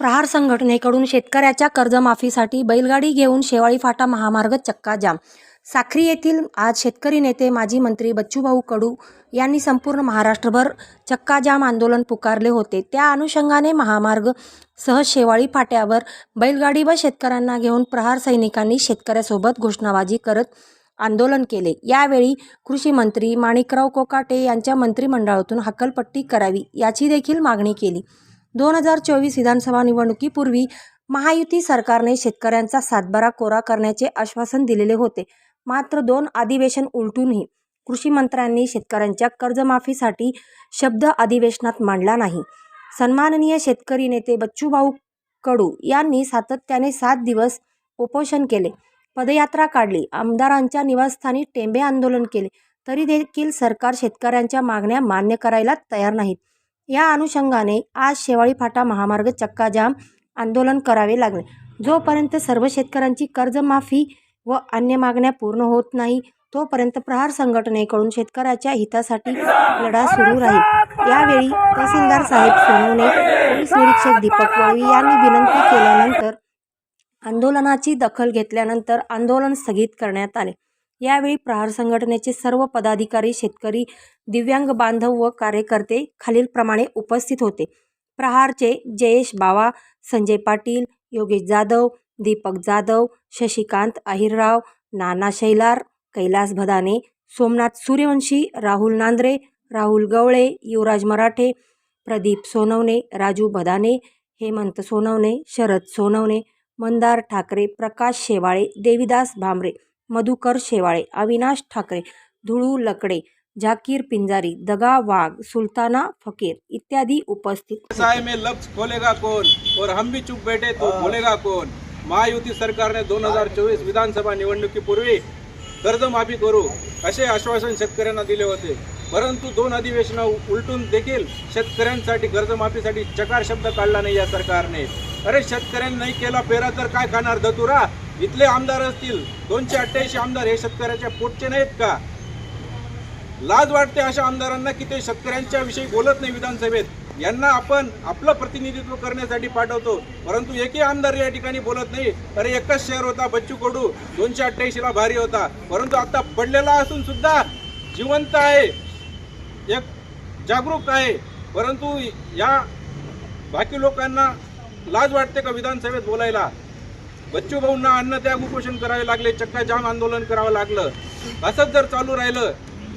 प्रहार संघटनेकडून शेतकऱ्याच्या कर्जमाफीसाठी बैलगाडी घेऊन शेवाळी फाटा महामार्ग चक्काजाम साखरी येथील आज शेतकरी नेते माजी मंत्री बच्चूभाऊ कडू यांनी संपूर्ण महाराष्ट्रभर चक्काजाम आंदोलन पुकारले होते. त्या अनुषंगाने महामार्ग सह शेवाळी फाट्यावर बैलगाडी व शेतकऱ्यांना घेऊन प्रहार सैनिकांनी शेतकऱ्यासोबत घोषणाबाजी करत आंदोलन केले. यावेळी कृषी मंत्री माणिकराव कोकाटे यांच्या मंत्रिमंडळातून हक्कलपट्टी करावी याची देखील मागणी केली. दोन हजार चोवीस विधानसभा निवडणुकीपूर्वी महायुती सरकारने शेतकऱ्यांचा सातबारा कोरा करण्याचे आश्वासन दिलेले होते. मात्र दोन अधिवेशन उलटूनही कृषी मंत्र्यांनी शेतकऱ्यांच्या कर्जमाफीसाठी शब्द अधिवेशनात मांडला नाही. सन्माननीय शेतकरी नेते बच्चूभाऊ कडू यांनी सातत्याने सात दिवस उपोषण केले पदयात्रा काढली आमदारांच्या निवासस्थानी टेंबे आंदोलन केले तरी देखील सरकार शेतकऱ्यांच्या मागण्या मान्य करायला तयार नाहीत. या अनुषंगाने आज शेवाळी फाटा महामार्ग चक्काजाम आंदोलन करावे लागले. जोपर्यंत सर्व शेतकऱ्यांची कर्जमाफी व अन्य मागण्या पूर्ण होत नाही तोपर्यंत प्रहार संघटनेकडून शेतकऱ्याच्या हितासाठी लढा सुरू राहील. यावेळी तहसीलदार साहेब सोनवणे पोलीस निरीक्षक दीपक वाळवी यांनी विनंती केल्यानंतर आंदोलनाची दखल घेतल्यानंतर आंदोलन स्थगित करण्यात आले. यावेळी प्रहार संघटनेचे सर्व पदाधिकारी शेतकरी दिव्यांग बांधव व कार्यकर्ते खालीलप्रमाणे उपस्थित होते. प्रहारचे जयेश बावा संजय पाटील योगेश जाधव दीपक जाधव शशिकांत अहिरराव नाना शैलार कैलास भदाने सोमनाथ सूर्यवंशी राहुल नांद्रे राहुल गवळे युवराज मराठे प्रदीप सोनवणे राजू भदाने हेमंत सोनवणे शरद सोनवणे मंदार ठाकरे प्रकाश शेवाळे देविदास भांबरे मधुकर शेवाळे अविनाश ठाकरे धुळू लकडे झाकीर पिंजारी दगा वाघ सुलताना फकीर इत्यादी उपस्थित में लफ्ज खोलेगा कौन? और हम भी चुप बैठे तो बोलेगा कौन? महायुती सरकारने दोन हजार चोवीस विधानसभा निवडणुकीपूर्वी कर्जमाफी करू असे आश्वासन शेतकऱ्यांना दिले होते. परंतु दोन अधिवेशनं उलटून देखील शेतकऱ्यांसाठी कर्जमाफीसाठी चकार शब्द काढला नाही या सरकारने. अरे शेतकऱ्यांनी नाही केला पेरा तर काय खाणार दतुरा इथले आमदार असतील दोनशे अठ्ठ्याऐंशी आमदार हे शेतकऱ्याच्या पोटचे नाहीत का? लाज वाटते अशा आमदारांना की ते शेतकऱ्यांच्या विषयी बोलत नाही विधानसभेत. यांना आपण आपलं प्रतिनिधित्व करण्यासाठी पाठवतो. परंतु एकही आमदार या ठिकाणी बोलत नाही. अरे एकच शहर होता बच्चू कडू. दोनशे अठ्ठ्याऐंशीला भारी होता. परंतु आता पडलेला असून सुद्धा जिवंत आहे. एक जागरूक आहे. परंतु या बाकी लोकांना लाज वाटते का विधानसभेत बोलायला? बच्चू भाऊंना अन्नत्याग उपोषण करावे लागले चक्का जाम आंदोलन करावं लागलं. असंच जर चालू राहिलं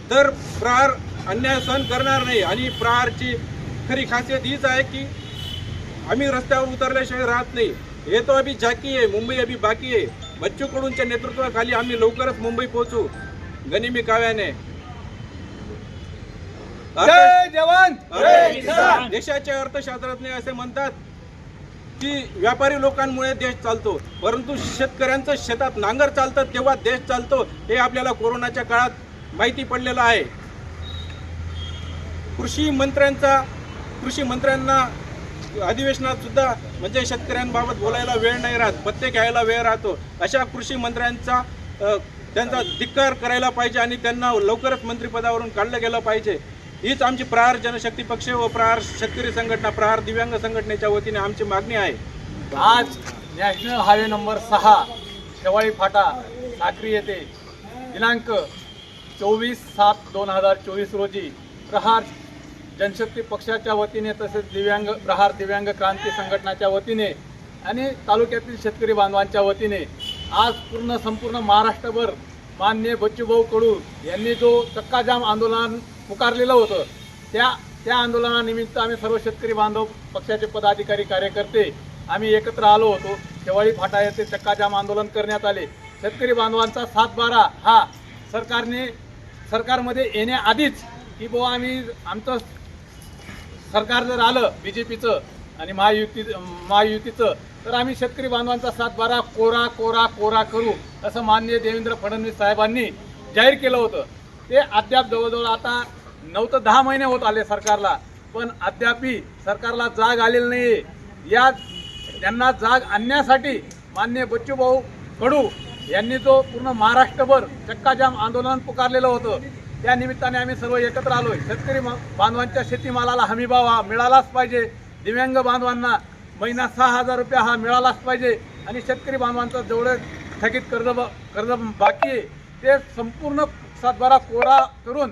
तर प्रहार अन्याय सहन करणार नाही. आणि प्रहारची खरी खासियत हीच आहे की आम्ही रस्त्यावर उतरल्याशिवाय राहत नाही. हे तो अभी झाकी आहे मुंबई अभी बाकी आहे. बच्चू कडूंच्या नेतृत्वाखाली आम्ही लवकरच मुंबई पोहोचू. गनिमी काव्याने. जवान! देशाचे अर्थशास्त्रज्ञ असे म्हणतात की व्यापारी लोकांमुळे देश चालतो परंतु शेतकऱ्यांचं शेतात नांगर चालतं तेव्हा देश चालतो हे आपल्याला कोरोनाच्या काळात माहिती पडलेलं आहे. कृषी मंत्र्यांचा कृषी मंत्र्यांना अधिवेशनात सुद्धा म्हणजे शेतकऱ्यांबाबत बोलायला वेळ नाही राहत पत्ते घ्यायला वेळ राहतो. अशा कृषी मंत्र्यांचा त्यांचा धिक्कार करायला पाहिजे आणि त्यांना लवकरच मंत्रिपदावरून काढलं गेलं पाहिजे. हीच आमची प्रहार जनशक्ती पक्ष व प्रहार शेतकरी संघटना प्रहार दिव्यांग संघटनेच्या वतीने आमची मागणी आहे. आज नॅशनल हायवे नंबर सहा शेवाळी फाटा साक्री येथे दिनांक चोवीस सात दोन हजार चोवीस रोजी प्रहार जनशक्ती पक्षाच्या वतीने तसेच दिव्यांग प्रहार दिव्यांग क्रांती संघटनाच्या वतीने आणि तालुक्यातील शेतकरी बांधवांच्या वतीने आज पूर्ण संपूर्ण महाराष्ट्रभर मान्य बच्चूभाऊ कडू यांनी जो चक्काजाम आंदोलन पुकारलेलं होतं. त्या त्या आंदोलनानिमित्त आम्ही सर्व शेतकरी बांधव पक्षाचे पदाधिकारी कार्यकर्ते आम्ही एकत्र आलो होतो. शेवाळी फाटा येथे चक्काजाम आंदोलन करण्यात आले. शेतकरी बांधवांचा सातबारा हा सरकारने सरकारमध्ये येण्याआधीच की बुवा आम्ही आमचं सरकार जर आलं बी जे पीचं आणि महायुती महायुतीचं तर आम्ही शेतकरी बांधवांचा सातबारा कोरा कोरा कोरा करू असं माननीय देवेंद्र फडणवीस साहेबांनी जाहीर केलं होतं. ते अद्याप जवळजवळ आता नऊ तर दहा महिने होत आले सरकारला. पण अद्यापही सरकारला जाग आलेली नाही या त्यांना जाग आणण्यासाठी मान्य बच्चूभाऊ कडू यांनी जो पूर्ण महाराष्ट्रभर चक्काजाम आंदोलन पुकारलेलं होतं त्या निमित्ताने आम्ही सर्व एकत्र आलो शेतकरी बांधवांच्या शेतीमालाला हमीभाव हा मिळालाच पाहिजे. दिव्यांग बांधवांना महिना सहा हजार रुपये हा मिळालाच पाहिजे. आणि शेतकरी बांधवांचं जेवढे थकीत कर्ज ब- कर्ज बाकी आहे ते संपूर्ण सातबारा कोरा करून